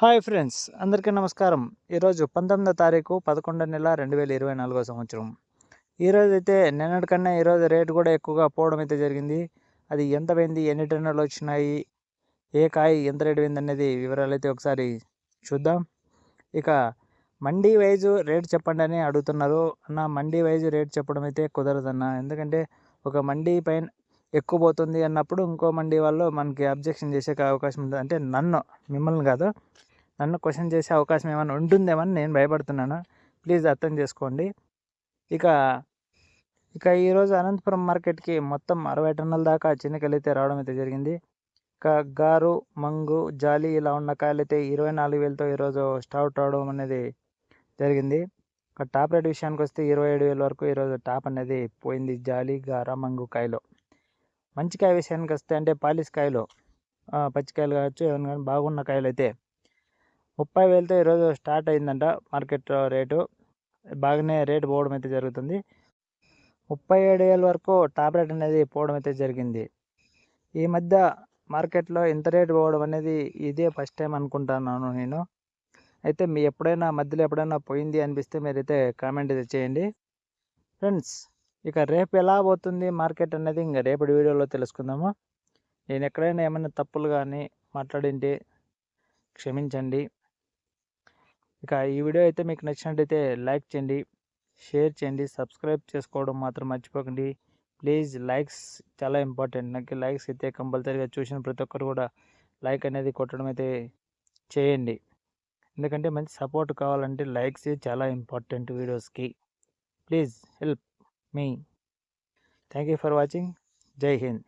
Hi friends అందరికీ నమస్కారం. ఈరోజు పంతొమ్మిదో తారీఖు పదకొండో నెల రెండు వేల ఇరవై నాలుగో సంవత్సరం. ఈరోజు అయితే నిన్నటికన్నా ఈరోజు రేటు కూడా ఎక్కువగా పోవడం అయితే జరిగింది. అది ఎంత పోయింది ఎన్ని టన్నులు వచ్చినాయి ఏ కాయ ఎంత రేటు పోయింది అనేది వివరాలు అయితే ఒకసారి చూద్దాం. ఇక మండీ వైజు రేట్ చెప్పండి అని అడుగుతున్నారు. అన్న మండీ వైజ్ రేట్ చెప్పడం అయితే కుదరదన్న. ఎందుకంటే ఒక మండీ పైన ఎక్కువ పోతుంది అన్నప్పుడు ఇంకో మండి వాళ్ళు మనకి అబ్జెక్షన్ చేసే అవకాశం ఉంది అంటే నన్ను మిమ్మల్ని కాదు నన్ను క్వశ్చన్ చేసే అవకాశం ఏమైనా ఉంటుందేమని నేను భయపడుతున్నాను. ప్లీజ్ అర్థం చేసుకోండి. ఇక ఇక ఈరోజు అనంతపురం మార్కెట్కి మొత్తం అరవై టన్నుల దాకా చిన్నకాయలు రావడం అయితే జరిగింది. ఇక గారు మంగు జాలి ఇలా ఉన్న కాయలైతే ఇరవై నాలుగు వేలతో ఈరోజు స్టార్ట్ అవడం అనేది జరిగింది. ఇక టాప్ రేట్ విషయానికి వస్తే ఇరవై ఏడు వేల వరకు ఈరోజు టాప్ అనేది పోయింది జాలి గార మంగు కాయలో. మంచి కాయ విషయానికి వస్తే అంటే పాలిష్ కాయలు పచ్చికాయలు కావచ్చు ఏమైనా కానీ బాగున్న కాయలు అయితే ముప్పై వేలతో ఈరోజు స్టార్ట్ అయిందంట మార్కెట్ రేటు. బాగానే రేటు పోవడం అయితే జరుగుతుంది. ముప్పై ఏడు వేల వరకు టాప్ రేట్ అనేది పోవడం అయితే జరిగింది. ఈ మధ్య మార్కెట్లో ఇంత రేటు పోవడం అనేది ఇదే ఫస్ట్ టైం అనుకుంటున్నాను నేను. అయితే మీ ఎప్పుడైనా మధ్యలో ఎప్పుడైనా పోయింది అనిపిస్తే మీరైతే కామెంట్ అయితే చేయండి. ఫ్రెండ్స్ ఇక రేపు ఎలా పోతుంది మార్కెట్ అనేది ఇంకా రేపటి వీడియోలో తెలుసుకుందాము? నేను ఎక్కడైనా ఏమైనా తప్పులు కానీ మాట్లాడింటే క్షమించండి. ఇక ఈ వీడియో అయితే మీకు నచ్చినట్టయితే లైక్ చేయండి షేర్ చేయండి సబ్స్క్రైబ్ చేసుకోవడం మాత్రం మర్చిపోకండి. ప్లీజ్ లైక్స్ చాలా ఇంపార్టెంట్. నాకు లైక్స్ అయితే కంపల్సరీగా చూసిన ప్రతి ఒక్కరు కూడా లైక్ అనేది కొట్టడం అయితే చేయండి. ఎందుకంటే మంచి సపోర్ట్ కావాలంటే లైక్స్ చాలా ఇంపార్టెంట్ వీడియోస్కి. Please help. Me thank you for watching जय हिंद